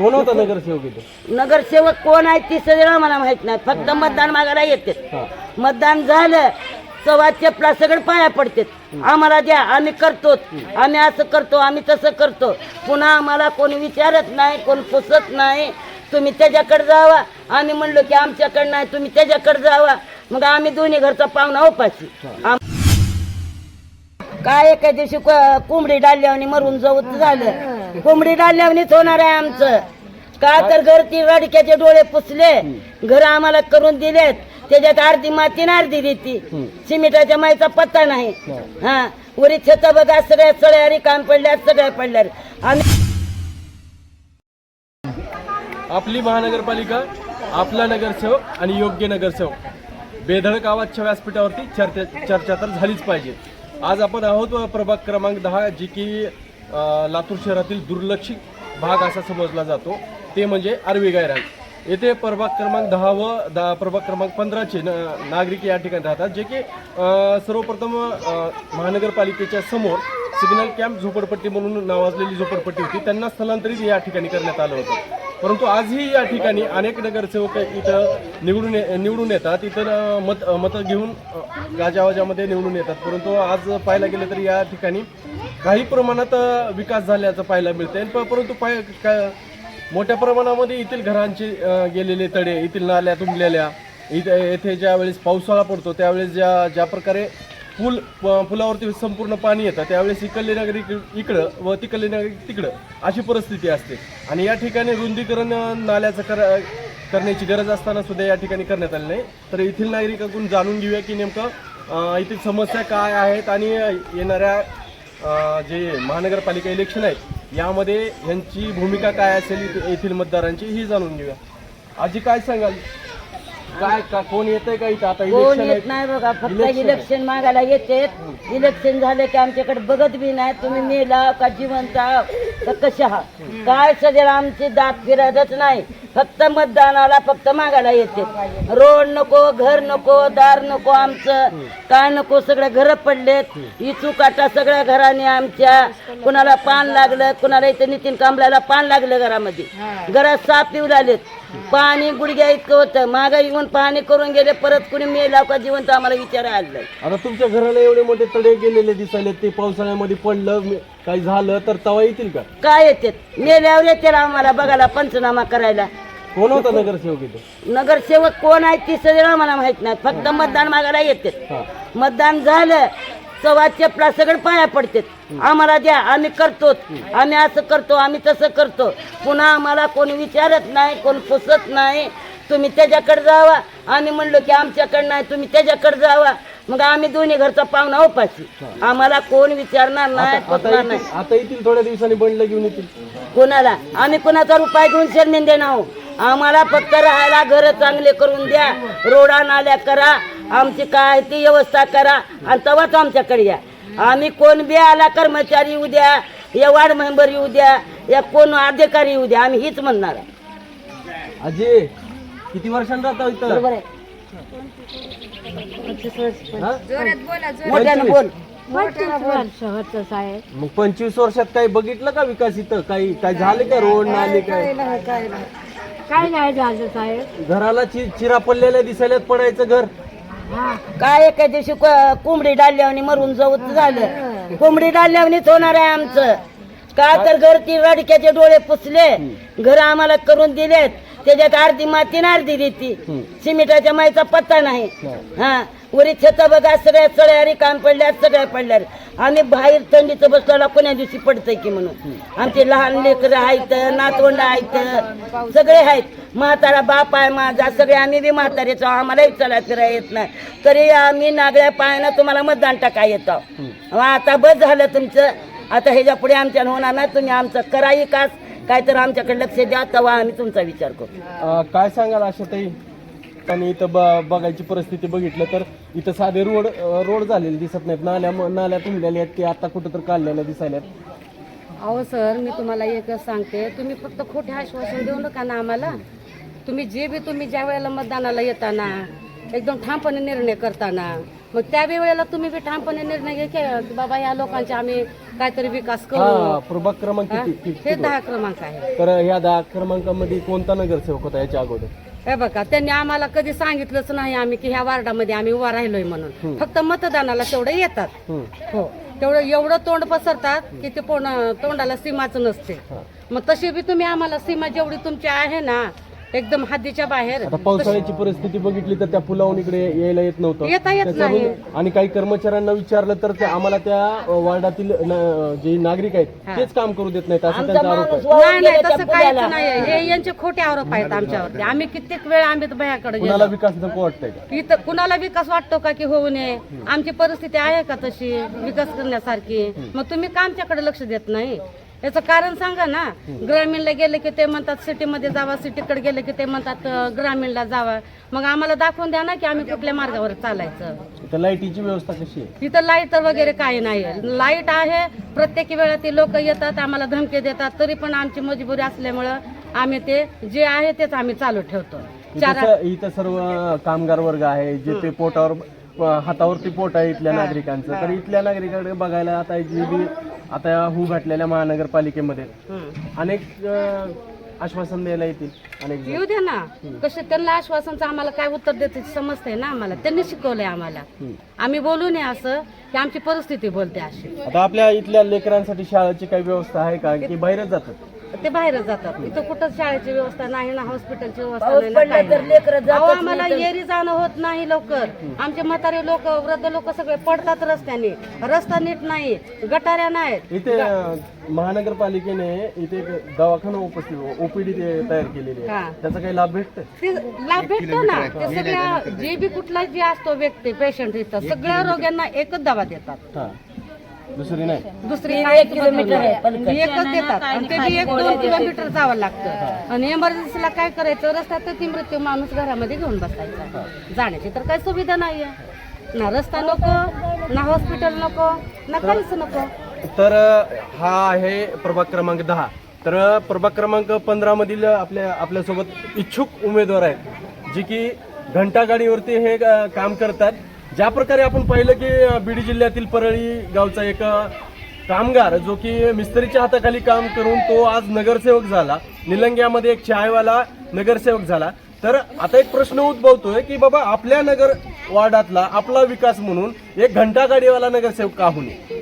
कोण होता नगरसेवक इथे? नगरसेवक कोण आहे ती सगळं मला माहीत नाही. फक्त मतदान मागायला येते मतदान झालं सव्वा चपला सगळं पाया पडते आम्हाला द्या आम्ही करतो. आम्ही असं करतो आम्ही तसं करतो. पुन्हा आम्हाला कोणी विचारत नाही कोण पुसत नाही. तुम्ही त्याच्याकडे जावा. आम्ही म्हणलो की आमच्याकडे नाही तुम्ही त्याच्याकडे जावा. मग आम्ही दोन्ही घरचा पाहुणा उपाशी. आम- काय एका दिवशी को- कोंबडी डाल्यावनी मरून जाऊ झालं. कोंबडी डाल्यावनीच होणार आहे आमचं. का तर घर ती रडक्याचे डोळे पुसले घर आम्हाला करून दिलेत. त्याच्यात अर्धी माती आणि अर्धी देती सिमेंटाच्या माईचा पत्ता नाही. हा. वरी छत बघा सगळ्या सळ्या काम पडल्या सगळ्या पडल्या आम्ही आपली महानगरपालिका आपला नगरसेवक आणि योग्य नगरसेवक. बेधडक आवाजच्या व्यासपीठावरती चर्चा चर्चा तर झालीच पाहिजे. आज आपण आहोत प्रभाग क्रमांक दहा जी की लातूर शहरातील दुर्लक्षित भाग असा समजला जातो. ते म्हणजे आरवी गायरान. येथे प्रभाग क्रमांक दहा व दहा प्रभाग क्रमांक पंधराचे न नागरिक या ठिकाणी राहतात जे की सर्वप्रथम महानगरपालिकेच्या समोर सिग्नल कॅम्प झोपडपट्टी म्हणून नावाजलेली झोपडपट्टी होती. त्यांना स्थलांतरित या ठिकाणी करण्यात आलं होतं. परंतु आजही या ठिकाणी अनेक नगरसेवक इथं निवडून ये- निवडून येतात. इथं मत मतं घेऊन गाजावाजामध्ये निवडून येतात. परंतु आज पाहायला गेलं तर या ठिकाणी काही प्रमाणात विकास झाल्याचं पाहायला मिळते परंतु पाय का- मोठ्या प्रमाणामध्ये येथील घरांचे गेलेले तडे येथील नाल्या तुंबलेल्या इथे येथे ज्यावेळेस पावसाळा पडतो त्यावेळेस ज्या ज्या प्रकारे पूल प- पुलावरती संपूर्ण पाणी येतं त्यावेळेस इकडले नागरिक इकडं व तिकडले नागरिक तिकडं अशी परिस्थिती असते. आणि या ठिकाणी रुंदीकरण नाल्याचं कर करण्याची गरज असताना सुद्धा या ठिकाणी करण्यात आली नाही. तर येथील नागरिकांकडून जाणून घेऊया की नेमकं अ, येथील समस्या काय आहेत आणि येणाऱ्या जे महानगरपालिका इलेक्शन आहे यामध्ये यांची भूमिका काय असेल येथील मतदारांची ही जाणून घेऊया. आजी काय सांगाल? काय का कोण येतंय का इथं? आता कोण इलेक्शन येत आहे. नाही बघा फक्त Election आहे. इलेक्शन मागायला येते इलेक्शन झाले की आमच्याकडे बघत बी नाही. तुम्ही मेला का जिवंत आहात? का कशा आहात? काय सगळं आमची दात फिरतच नाही. फक्त मतदानाला फक्त मागायला येते. रोड नको घर नको दार नको आमचं. काय नको सगळे घर पडलेत. इचू काटा सगळ्या घराने आमच्या. कुणाला पान लागलं कुणाला इथं नितीन कांबळ्याला पान लागलं घरामध्ये. घरात साप येऊ लागलेत. पाणी गुडघ्या इतकं होतं. मागे येऊन पाणी करून गेले परत कुणी मेला का जिवंत आम्हाला विचारा आलं आता तुमच्या घराला एवढे मोठे तडे गेलेले दिसायले ते पावसाळ्यामध्ये पडलं मे- काही झालं तर तवा येतील का? काय येते मेल्यावर येते आम्हाला बघायला पंचनामा करायला. कोण होता नगरसेवक इथे? नगरसेवक कोण आहे ती सगळं आम्हाला माहीत नाही. फक्त मतदान मागायला येते हा. मतदान झालं चपला सगळं पाया पडते आम्हाला द्या आम्ही करतो. आम्ही असं करतो आम्ही तसं करतो. पुन्हा आम्हाला कोणी विचारत नाही कोण पुसत नाही. तुम्ही त्याच्याकडे जावा. आम्ही म्हणलो की आमच्याकडे नाही तुम्ही त्याच्याकडे जावा. मग आम्ही दोन्ही घरचा पाहुणा उपाशी. आम्हाला कोण विचारणार नाही आता पुसणार नाही. आता येतील थोड्या दिवसांनी बंडला घेऊन येतील. कोणाला? आम्ही कोणाचा रुपये घेऊन शर्मिंदे नाहो आम्हाला फक्त राहायला घर चांगले करून द्या. रोडा नाल्या करा. आमची काय ती व्यवस्था करा आणि तेव्हाच आमच्याकडे या. आम्ही कोण बी आला कर्मचारी येऊ द्या या वार्ड मेंबर येऊ द्या या कोण अधिकारी येऊ द्या आम्ही हीच म्हणणार आहे. अजय किती वर्षांनी राहता इथं? बरोबर आहे. हा? मोठ्यानं बोल. मग पंचवीस वर्षात काही बघितलं का विकास इथं? काही काय झाले का रोड नाले काय? काय नाही झालं साहेब. घराला चि चिरा पडलेल्या दिसायल्यात पडायचं घर. काय एका दिवशी को- कोंबडी डाल्यावनी मरून जाऊ झालं. कोंबडी डाल्यावनीच होणार आहे आमचं. का तर घर ती रडक्याचे डोळे पुसले. घर आम्हाला करून दिलेत. त्याच्यात अर्धी माती आणि अर्धी देती सिमेंटाच्या माईचा पत्ता नाही. हा. वरी बघा सगळ्या सळ्या काम पडल्या सगळ्या पडल्या. आम्ही बाहेर थंडीचं बसल्याला कोण्या दिवशी पडतंय की म्हणून? आमचे लहान लेकरं आहेत नातवंड आहेत सगळे आहेत. म्हातारा बाप आहे माझा सगळे आम्ही बी म्हातारेचो आम्हालाही चला फिरा येत नाही. तरी आम्ही नागळ्या पायानं तुम्हाला मतदान टाका येतो. आता बस झालं तुमचं. आता ह्याच्या पुढे आमच्या होणार नाही तुम्ही आमचं करा कास काय तर आमच्याकडे लक्ष द्या तेव्हा आम्ही तुमचा विचार करू. काय सांगाल अशा ताई आणि इथं ब- बघायची परिस्थिती बघितलं तर इथं साधे रोड रोड झालेले दिसत नाहीत. नाल्या नाल्या तुंबलेल्या आहेत ते आता कुठं तर काढलेल्या दिसायल्यात अहो सर मी तुम्हाला एकच सांगते. तुम्ही फक्त खोटे आश्वासन देऊ नका ना आम्हाला. तुम्ही जे बी तुम्ही ज्या वेळेला मतदानाला येताना एकदम ठामपणे निर्णय करताना मग त्या वेळेला तुम्ही बी ठामपणे निर्णय घे की की बाबा या लोकांचे आम्ही काहीतरी विकास हा करू प्रभाग क्रमांक हा? किती? हे दहा क्रमांक आहे. तर ह्या दहा क्रमांकामध्ये कोणता नगरसेवक होता याच्या अगोदर? हे बघा त्यांनी आम्हाला कधी सांगितलंच नाही आम्ही की ह्या वार्डामध्ये आम्ही उभा राहिलोय म्हणून फक्त मतदानाला तेवढे येतात. हो तेवढं एवढं तोंड पसरतात की ते तोंडाला सीमाच नसते. मग तशी बी तुम्ही आम्हाला सीमा जेवढी तुमची आहे ना एकदम हद्दीच्या बाहेर. आता पावसाळ्याची परिस्थिती बघितली तर त्या पुलावून इकडे यायला येत नव्हतं. येता येत त्याच्यामुळे- नाही. आणि काही कर्मचाऱ्यांना विचारलं तर ते आम्हाला त्या वार्डातील न- जे नागरिक आहेत तेच काम करू देत नाहीत असं त्यांचा आरोप आहे. नाही नाही तसं काहीच. नाही हे यांचे खोटे आरोप आहेत आमच्यावरती. आम्ही कित्येक वेळ आम्ही भयाकडे कुणाला गेलो. विकास नको वाटतंय का? इथं कुणाला विकास वाटतो का की होऊ नये? आमची परिस्थिती आहे का तशी? विकास करण्यासारखी. मग तुम्ही का आमच्याकडे लक्ष देत नाही? याचं कारण सांगा ना. ग्रामीणला गेले की ते म्हणतात सिटीमध्ये जावा सिटीकडे गेले की ते म्हणतात अं, ग्रामीणला जावा. मग आम्हाला दाखवून द्या ना की आम्ही कुठल्या मार्गावर चालायचं. इथं लाईटीची व्यवस्था कशी आहे? तिथं लाइट वगैरे काही नाही लाइट आहे प्रत्येक वेळा ते लोक येतात आम्हाला धमकी देतात तरी पण आमची मजबुरी असल्यामुळं आम्ही ते जे आहे तेच आम्ही चालू ठेवतो. इथं चार स- इथं सर्व कामगार वर्ग आहे जे ते पोटावर हातावरती पोट आहे इथल्या नागरिकांचं. तर इथल्या नागरिकांकडे बघायला आता जी बी आता हू घातलेल्या महानगरपालिकेमध्ये. अनेक आश्वासन द्यायला येतील. अनेक. येऊ दे ना. कसे त्यांना आश्वासनचं आम्हाला काय उत्तर देते समजतंय ना आम्हाला. त्यांनी शिकवलंय आम्हाला. आम्ही बोलू नये असं की आमची परिस्थिती बोलते अशी. आता आपल्या इथल्या लेकरांसाठी शाळेची काही व्यवस्था आहे का? की बाहेरच जातात? ते बाहेरच जातात. इथं कुठं शाळेची व्यवस्था नाही ना हॉस्पिटलची व्यवस्था पाऊस नाही ना पडला काही तर नाही. लेकरं अहो, जातच आम्हाला येरी जाणं होत नाही लवकर. आमचे म्हातारे लोक वृद्ध लोक सगळे पडतात रस्त्याने. रस्ता नीट नाही गटाऱ्या नाहीत. इथे अ, महानगरपालिकेने इथे एक दवाखाना उपस्थित ओपीडी तयार केलेली हा. आहे त्याचा काही लाभ भेटतो ते लाभ भेटतो ना. ते सगळ्या जे बी कुठला जे असतो व्यक्ती पेशंट इथं सगळ्या रोग्यांना एकच दवा देतात. हा. दुसरी नाही. दुसरी एक किलोमीटर आहे. नाही. पलीकडे. एकच देतात. आणि ते बी एक दोन किलोमीटर जावं लागतं. आणि इमर्जन्सीला काय करायचं? रस्त्यात तर ती मृत्यू माणूस घरामध्ये घेऊन बसायचा. जाण्याची तर काही सुविधा नाहीये. ना रस्ता नको ना हॉस्पिटल नको ना काहीच नको. तर हा आहे प्रभाग क्रमांक दहा. तर प्रभाग क्रमांक पंधरा मधील आपल्या आपल्यासोबत इच्छुक उमेदवार आहेत जे की घंटागाडीवरती हे अ, काम करतात. ज्या प्रकारे आपण पाहिलं की बीड जिल्ह्यातील परळी गावचा एक कामगार जो की मिस्त्रीच्या हाताखाली काम करून तो आज नगरसेवक झाला. निलंग्यामध्ये एक चायवाला नगरसेवक झाला. तर आता एक प्रश्न उद्भवतोय की बाबा आपल्या नगर वार्डातला आपला विकास म्हणून एक घंटा गाडीवाला नगरसेवक का होणे?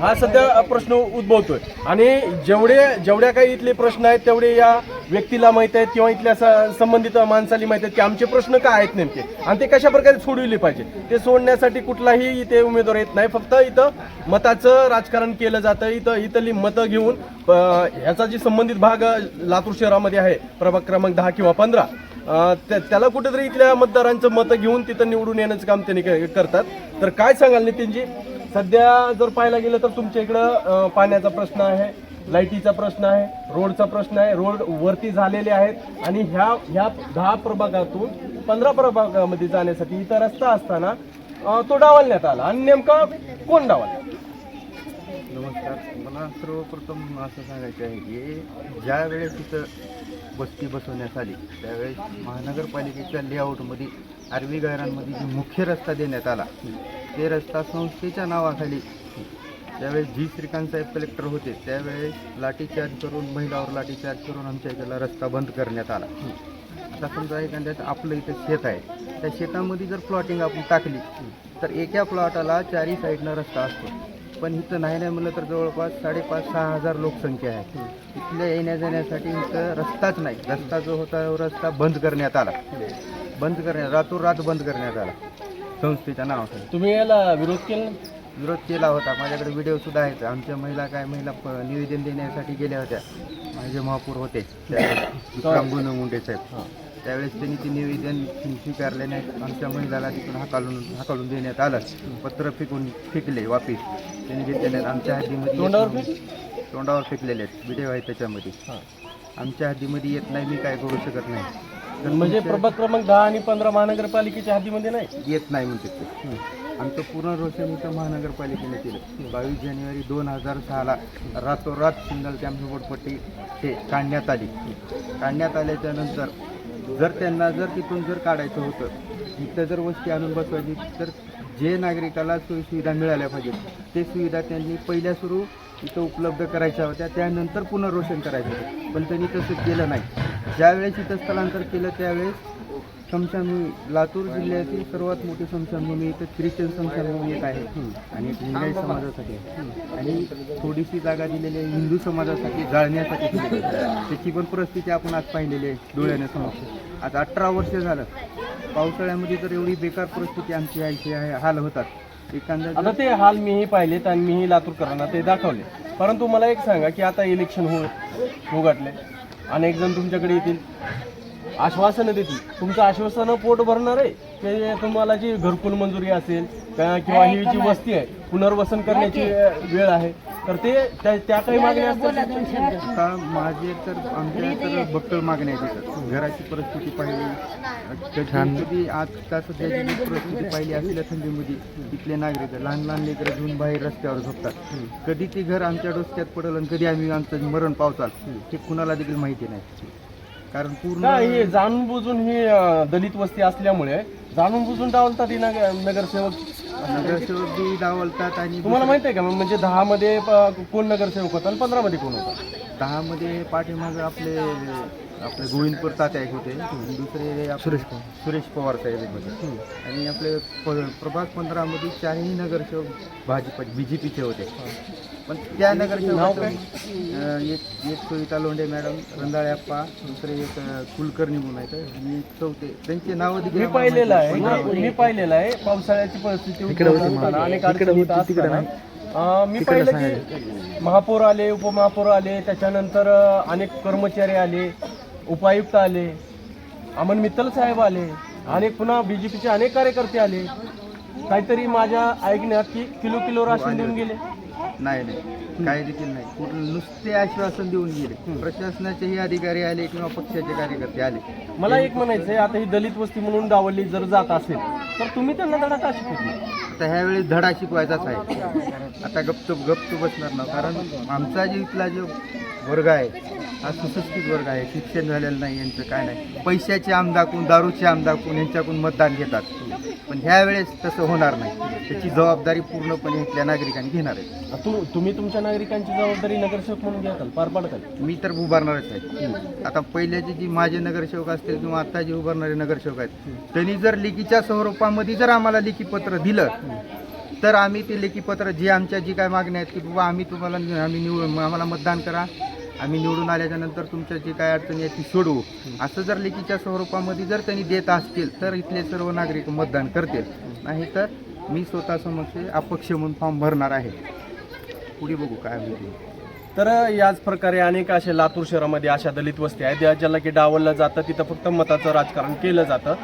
हा सध्या प्रश्न उद्भवतोय. आणि जेवढे जेवढ्या काही इथले प्रश्न आहेत तेवढे या व्यक्तीला माहीत आहेत किंवा इथल्या स- संबंधित माणसाला माहीत आहेत की आमचे प्रश्न काय आहेत नेमके? आणि ते कशा प्रकारे सोडविले पाहिजे? ते सोडण्यासाठी कुठलाही इथे उमेदवार येत नाही. फक्त इथं मताचं राजकारण केलं जातं. इथं इथली मतं घेऊन ह्याचा जी संबंधित भाग लातूर शहरामध्ये आहे प्रभाग क्रमांक दहा किंवा पंधरा त्या- त्याला कुठेतरी इथल्या मतदारांचं मतं घेऊन तिथं निवडून येण्याचं काम त्यांनी करतात. तर काय सांगाल नितीनजी? सध्या जर पाहायला गेलं तर तुमच्या इकडं पाण्याचा प्रश्न आहे लाईटीचा प्रश्न आहे रोडचा प्रश्न आहे रोड वरती झालेले आहेत आणि ह्या ह्या दहा प्रभागातून पंधरा प्रभागामध्ये जाण्यासाठी इथं रस्ता असताना तो डावलण्यात आला. आणि नेमका कोण डावल नमस्कार. मला सर्वप्रथम असं सांगायचं आहे की ज्या वेळेस तिथं बस्ती बसवण्यात आली त्यावेळेस महानगरपालिकेच्या लेआउटमध्ये आरवी गायरांमध्ये मुख्य रस्ता देण्यात आला ते रस्ता संस्थेच्या नावाखाली. त्यावेळेस जी श्रीकांत साहेब कलेक्टर होते त्यावेळेस लाठीचार्ज करून महिलावर लाठीचार्ज करून आमच्या इकडला रस्ता बंद करण्यात आला. आता समजा एखाद्याचं आपलं इथं शेत आहे. त्या शेतामध्ये जर प्लॉटिंग आपण टाकली तर एका प्लॉटाला चारी साईडनं रस्ता असतो. पण इथं नाही नाही म्हणलं तर जवळपास साडेपाच सहा हजार लोकसंख्या आहे. इथल्या येण्या जाण्यासाठी इथं रस्ताच नाही. रस्ता जो होता रस्ता बंद करण्यात आला. बंद करण्यात रातोरात बंद करण्यात आला. संस्थेच्या नावाखाली. तुम्ही याला विरोध केला? विरोध केला होता. माझ्याकडे व्हिडिओ सुद्धा आहेत. आमच्या महिला काय महिला प- निवेदन देण्यासाठी गेल्या होत्या. माझे महापूर होते. त्यावेळेस विक्रम गुणमुंडे साहेब. त्यावेळेस त्यांनी ते निवेदन स्वीकारले नाही. आमच्या महिलाला तिथून हाकालून हाकालून देण्यात आलं. पत्र फेकून फेकले वापिस. त्यांनी घेतलेले. आमच्या हद्दीमध्ये येत तोंडावर नाही. तोंडावर फेकलेले आहेत. व्हिडिओ आहे त्याच्यामध्ये. आमच्या हद्दीमध्ये येत नाही. मी काय करू शकत नाही. म्हणजे प्रभाग क्रमांक दहा आणि पंधरा महानगरपालिकेच्या हातीमध्ये नाही? येत नाही म्हणते ते. आमचं पुनर्वसन इथं महानगरपालिकेने केलं. बावीस जानेवारी दोन हजार सहाला रातोरात सिंगल कॅम्प झोपडपट्टी हे काढण्यात आली. काढण्यात आल्याच्यानंतर जर त्यांना जर तिथून जर काढायचं होतं इथं जर वस्ती आणून बसवायची तर जे नागरिकाला सोयीसुविधा मिळाल्या पाहिजेत ते सुविधा त्यांनी पहिल्या सुरू इथं उपलब्ध करायच्या होत्या त्यानंतर पुनर्वसन करायचं होतं. पण त्यांनी तसं केलं नाही. ज्यावेळेस इथं स्थलांतर केलं त्यावेळेस समशानभूमी लातूर जिल्ह्यातील सर्वात मोठी समशानभूमी इथं ख्रिश्चन समशानभूमी एक आहे. आणि लिंगायत समाजासाठी. आणि थोडीशी जागा दिलेली आहे हिंदू समाजासाठी जाळण्यासाठी. त्याची पण परिस्थिती आपण आज पाहिलेली आहे डोळ्याने समोर आज अठरा वर्ष झालं. पावसाळ्यामध्ये तर एवढी बेकार परिस्थिती आमची यायची आहे हाल होतात. एखाद्या आता ते हाल मीही पाहिलेत आणि मीही लातूरकरांना ते दाखवले. परंतु मला एक सांगा की आता इलेक्शन हो उघडले अनेक जण तुमच्याकडे येतील. आश्वासनं देतील. तुमचं आश्वासनं पोट भरणार आहे. की तुम्हाला जी घरकुल मंजुरी असेल का- किंवा ही जी वस्ती आहे पुनर्वसन करण्याची वेळ आहे. तर ते त्या काही मागण्या असतात आता माझे तर आमच्या तर बक्कळ मागण्या आहेत. घराची परिस्थिती पाहिली. कधी कधी आता सध्याची जी परिस्थिती पाहिली असल्या थंडीमध्ये इथले नागरिक लहान लहान लेकरं घेऊन बाहेर रस्त्यावर झोपतात. कधी ते घर आमच्या डोसक्यात पडेल आणि कधी आम्ही आमचं मरण पावसाल हे कुणाला देखील माहिती नाही. कारण पूर्ण हे जाणून बुजून ही अं, दलित वस्ती असल्यामुळे जाणून बुजून डावलतात ही नग- नगरसेवक. नगरसेवक बी डावलतात आणि तुम्हाला माहिती आहे का म्हणजे दहा मध्ये अं, कोण नगरसेवक होता आणि पंधरा मध्ये कोण होता दहा मध्ये पाठीमागं आपले आपले गोविंदपूर तात्या एक होते दुसरे सुरेश पवार. सुरेश पवार साहेब एक होते आणि आपले प- प्रभाग पंधरामध्ये चारही नगरसेवक भाजप बी जे पीचे होते. पण त्या नगरसेवक एक एक सुविता लोंढे मॅडम रंधाळे अप्पा दुसरे एक कुलकर्णी म्हणून आहेत. आणि एक चौथे. त्यांचे नाव देखील मी पाहिलेलं आहे. नाही. मी पाहिलेलं आहे. पावसाळ्याची परिस्थिती अनेक मी पाहिलं की महापौर आले उपमहापौर आले. त्याच्यानंतर अनेक कर्मचारी आले. उपायुक्त आले अमन मित्तल साहेब आले अनेक पुन्हा बीजेपीचे अनेक कार्यकर्ते आले. काहीतरी माझ्या ऐकण्यात की किलो किलो राशन देऊन गेले. नाही नाही. काही देखील नाही. कुठं नुसते आश्वासन देऊन गेले. प्रशासनाचेही अधिकारी आले किंवा पक्षाचे कार्यकर्ते आले. मला एक म्हणायचं आहे आता ही दलित वस्ती म्हणून डावलली जर जात असेल तर तुम्ही त्यांना धडा का शिकवत आता ह्यावेळी धडा शिकवायचाच आहे. आता गप्प गप्प बसणार ना. कारण आमचा जो इथला जो वर्ग आहे हा सुशिक्षित वर्ग आहे. शिक्षण झालेलं नाही यांचं काय नाही. पैशाचे आमदाकून दारूचे आमदाकून यांच्याकडून मतदान घेतात. पण ह्या वेळेस तसं होणार नाही. त्याची जबाबदारी पूर्णपणे इथल्या नागरिकांनी घेणार आहे. तू तुम्ही तुमच्या नागरिकांची जबाबदारी नगरसेवक म्हणून घ्याल पार पाडताल. मी तर उभारणारच आहे. आता पहिल्याचे जी माझे नगरसेवक असतील किंवा आता जे उभारणारे नगरसेवक आहेत त्यांनी जर लेखीच्या स्वरूपामध्ये जर आम्हाला लेखी पत्र दिलं तर आम्ही ते लेखी पत्र जे आमच्या जी काय मागण्या आहेत की बाबा आम्ही तुम्हाला आम्ही निवड आम्हाला मतदान करा. आम्ही निवडून आल्याच्यानंतर तुमच्या जी काय अडचणी आहेत ती सोडवू. असं जर लेखीच्या स्वरूपामध्ये जर त्यांनी देत असतील तर इथले सर्व नागरिक मतदान करतील. नाही तर मी स्वतः समक्ष अपक्ष म्हणून फॉर्म भरणार आहे. पुढे बघू काय होईल. तर याच प्रकारे अनेक असे लातूर शहरामध्ये अशा दलित वस्ती आहेत ज्या- ज्याला की डावललं जातं. तिथं फक्त मताचं राजकारण केलं जातं.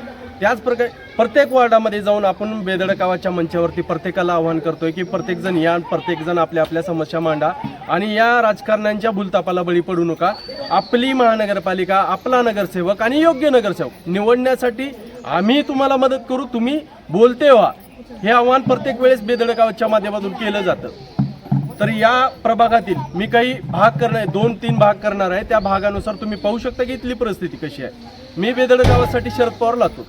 त्याचप्रकारे प्रत्येक वॉर्डामध्ये जाऊन आपण बेदडकावाच्या मंचावरती प्रत्येकाला आवाहन करतोय की प्रत्येकजण या प्रत्येकजण आपल्या आपल्या समस्या मांडा आणि या राजकारण्यांच्या भूलतापाला बळी पडू नका. आपली महानगरपालिका आपला नगरसेवक आणि योग्य नगरसेवक निवडण्यासाठी आम्ही तुम्हाला मदत करू. तुम्ही बोलते व्हा. हे आव्हान प्रत्येक वेळेस बेदडकावाच्या माध्यमातून केलं जातं. तर या प्रभागातील मी काही भाग करणार दोन तीन भाग करणार आहे. त्या भागानुसार तुम्ही पाहू शकता की इथली परिस्थिती कशी आहे. मी बेदड गावासाठी शरद पवार लातो